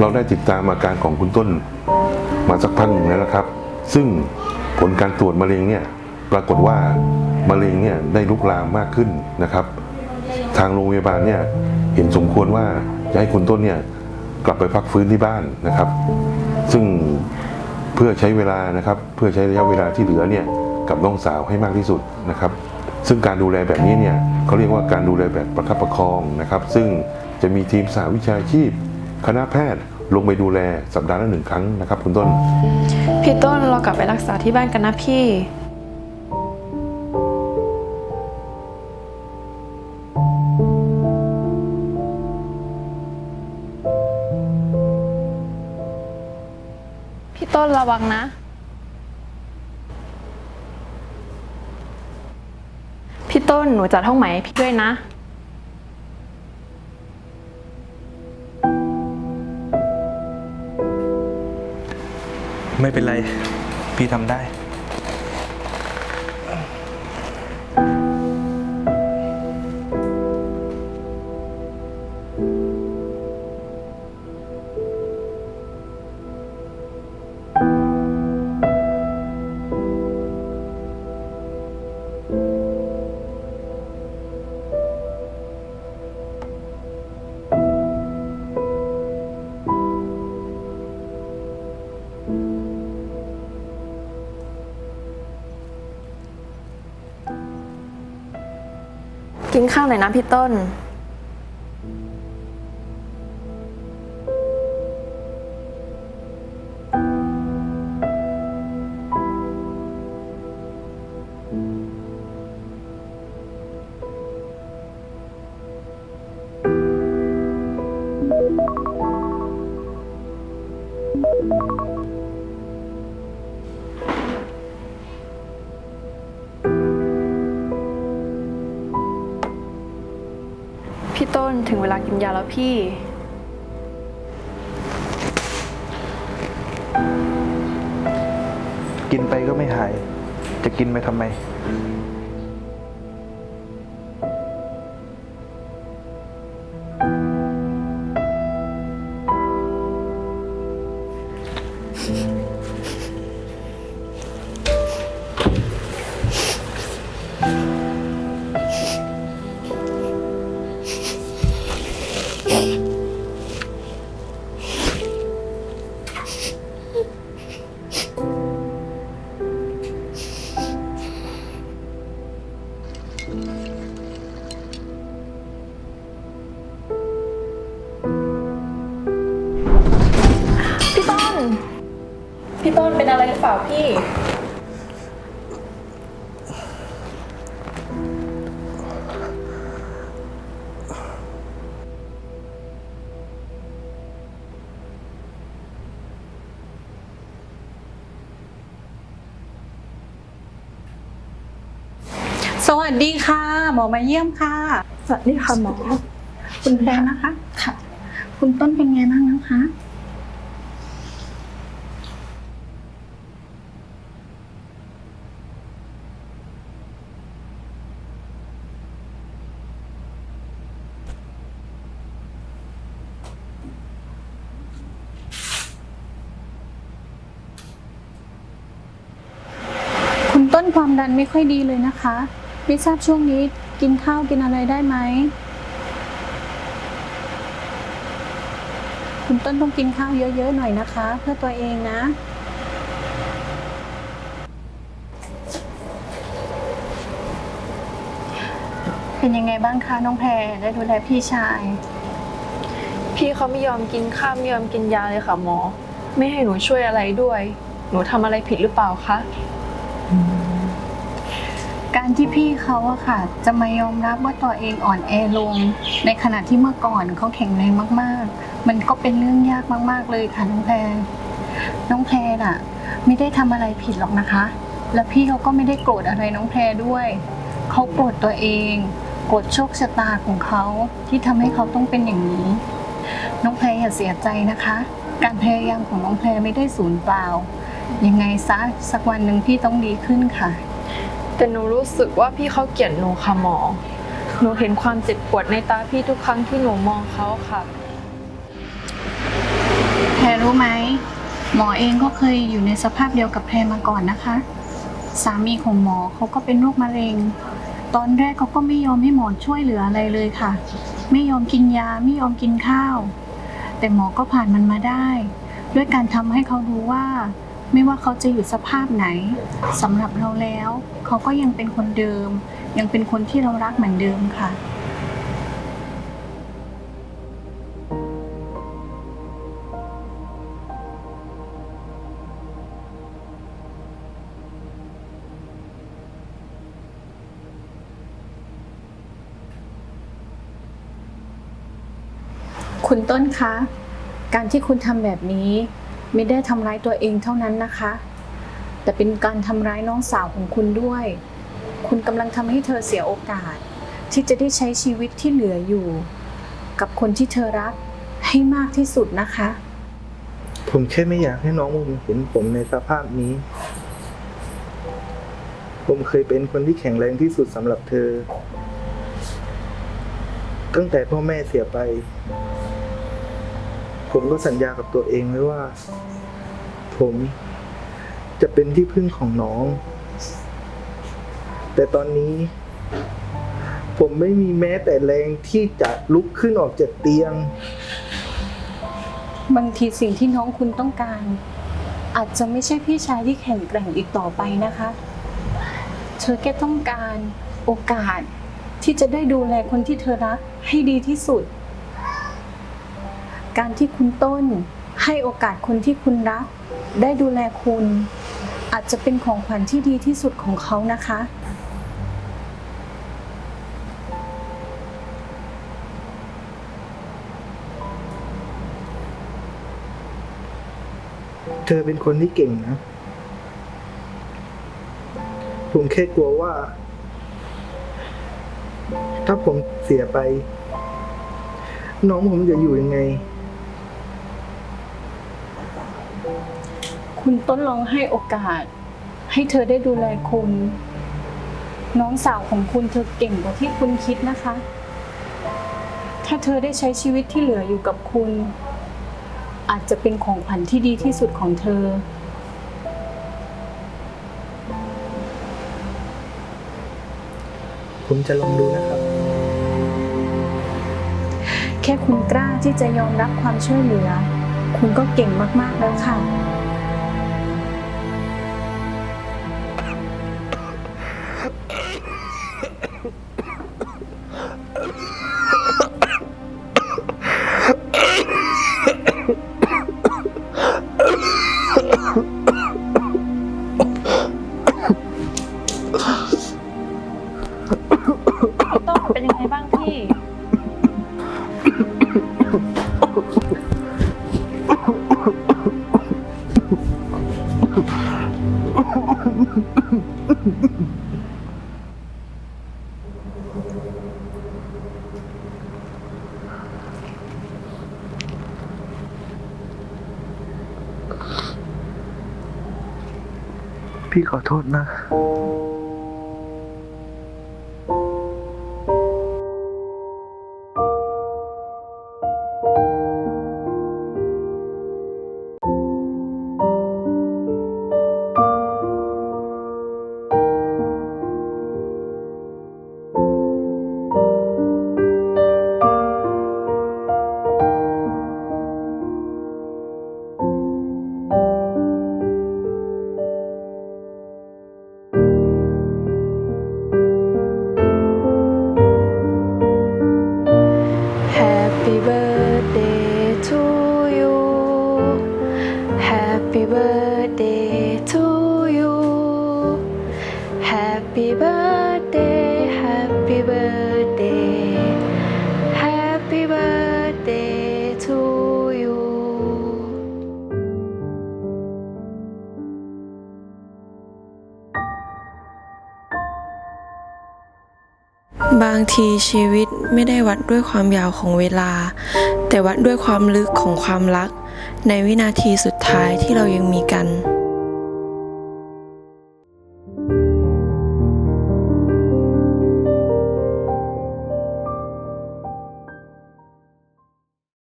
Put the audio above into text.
เราได้ติดตามอาการของคุณต้นมาสักพักหนึ่งแล้วนะครับ ซึ่งผลการตรวจมะเร็งเนี่ยปรากฏว่ามะเร็งเนี่ยได้ลุกลามมากขึ้นนะครับ ทางโรงพยาบาลเนี่ยเห็นสมควรว่าจะให้คุณต้นเนี่ยกลับไปพักฟื้นที่บ้านนะครับ ซึ่งเพื่อใช้เวลานะครับ เพื่อใช้ระยะเวลาที่เหลือเนี่ยกับน้องสาวให้มากที่สุดนะครับ ซึ่งการดูแลแบบนี้เนี่ยเขาเรียกว่าการดูแลแบบประคับประคองนะครับ ซึ่ง จะมีทีมสาวิชาชีพ คณะแพทย์ลงไปดูแลสัปดาห์ละหนึ่งครั้งนะครับ คุณต้น พี่ต้นเรากลับไปรักษาที่บ้านกันนะพี่พี่ต้นระวังนะ พี่ต้นหนูจัดห้องใหม่ให้พี่ด้วยนะ ไม่เป็นไร พี่ทำได้ กินข้าวหน่อยนะพี่ต้น ต้นถึงเวลากินยาแล้วพี่ กินไปก็ไม่หาย จะกินไปทำไม วัสดีค่ะ หมอมาเยี่ยมค่ะ สวัสดีค่ะหมอ คุณแพรนะคะ ค่ะ คุณต้นเป็นไงบ้างนะคะ คุณต้นความดันไม่ค่อยดีเลยนะคะ ไม่ทราบช่วงนี้กินข้าวกินอะไรได้ไหม คุณต้นต้องกินข้าวเยอะๆหน่อยนะคะ เพื่อตัวเองนะ เป็นยังไงบ้างคะน้องแพรได้ดูแลพี่ชาย พี่เขาไม่ยอมกินข้าวไม่ยอมกินยาเลยค่ะหมอ ไม่ให้หนูช่วยอะไรด้วย หนูทำอะไรผิดหรือเปล่าคะ การที่พี่เขาอะค่ะ จะมายอมรับว่าตัวเองอ่อนแอลง ในขณะที่เมื่อก่อนเขาแข็งแรงมาก ๆ มันก็เป็นเรื่องยากมาก ๆ เลยค่ะน้องแพรน้องแพรน่ะไม่ได้ทำอะไรผิดหรอกนะคะ และพี่เขาก็ไม่ได้โกรธอะไรน้องแพรด้วยเขาโกรธตัวเองโกรธโชคชะตาของเขาที่ทำให้เขาต้องเป็นอย่างนี้ น้องแพรอย่าเสียใจนะคะ การพยายามของน้องแพรไม่ได้สูญเปล่ายังไงซะสักวันหนึ่งพี่ต้องดีขึ้นค่ะ แต่หนูรู้สึกว่าพี่เขาเกลียดหนูค่ะหมอ หนูเห็นความเจ็บปวดในตาพี่ทุกครั้งที่หนูมองเขาค่ะ แพรรู้ไหมหมอเองก็เคยอยู่ในสภาพเดียวกับแพรมาก่อนนะคะ สามีของหมอเขาก็เป็นโรคมะเร็ง ตอนแรกเขาก็ไม่ยอมให้หมอช่วยเหลืออะไรเลยค่ะ ไม่ยอมกินยาไม่ยอมกินข้าว แต่หมอก็ผ่านมันมาได้ ด้วยการทำให้เขารู้ว่า ไม่ว่าเขาจะอยู่สภาพไหนสำหรับเราแล้ว เขาก็ยังเป็นคนเดิม ยังเป็นคนที่เรารักเหมือนเดิมค่ะ คุณต้นคะ การที่คุณทำแบบนี้ ไม่ได้ทำร้ายตัวเองเท่านั้นนะคะ แต่เป็นการทำร้ายน้องสาวของคุณด้วย คุณกำลังทำให้เธอเสียโอกาส ที่จะได้ใช้ชีวิตที่เหลืออยู่ กับคนที่เธอรักให้มากที่สุดนะคะ ผมแค่ไม่อยากให้น้องผมเห็นผมในสภาพนี้ ผมเคยเป็นคนที่แข็งแรงที่สุดสำหรับเธอ ตั้งแต่พ่อแม่เสียไป ผมก็สัญญากับตัวเองไว้ว่า ผมจะเป็นที่พึ่งของน้อง แต่ตอนนี้ ผมไม่มีแม้แต่แรงที่จะลุกขึ้นออกจากเตียง บางทีสิ่งที่น้องคุณต้องการ อาจจะไม่ใช่พี่ชายที่แข็งแกร่งอีกต่อไปนะคะ เธอแค่ต้องการโอกาสที่จะได้ดูแลคนที่เธอรักให้ดีที่สุด การที่คุณต้นให้โอกาสคนที่คุณรัก ได้ดูแลคุณ อาจจะเป็นของขวัญที่ดีที่สุดของเขานะคะ เธอเป็นคนที่เก่งนะ ผมแค่กลัวว่า ถ้าผมเสียไป น้องผมจะอยู่ยังไง คุณต้นลองให้โอกาส ให้เธอได้ดูแลคุณ น้องสาวของคุณเธอเก่งกว่าที่คุณคิดนะคะ ถ้าเธอได้ใช้ชีวิตที่เหลืออยู่กับคุณ อาจจะเป็นของขวัญที่ดีที่สุดของเธอ ผมจะลองดูนะครับ แค่คุณกล้าที่จะยอมรับความช่วยเหลือ คุณก็เก่งมากๆแล้วค่ะ ต้นเป็นยังไงบ้างพี่ พี่ขอโทษนะ Happy birthday Happy birthday Happy birthday to you บางทีชีวิตไม่ได้วัดด้วยความยาวของเวลา แต่วัดด้วยความลึกของความรัก ในวินาทีสุดท้ายที่เรายังมีกัน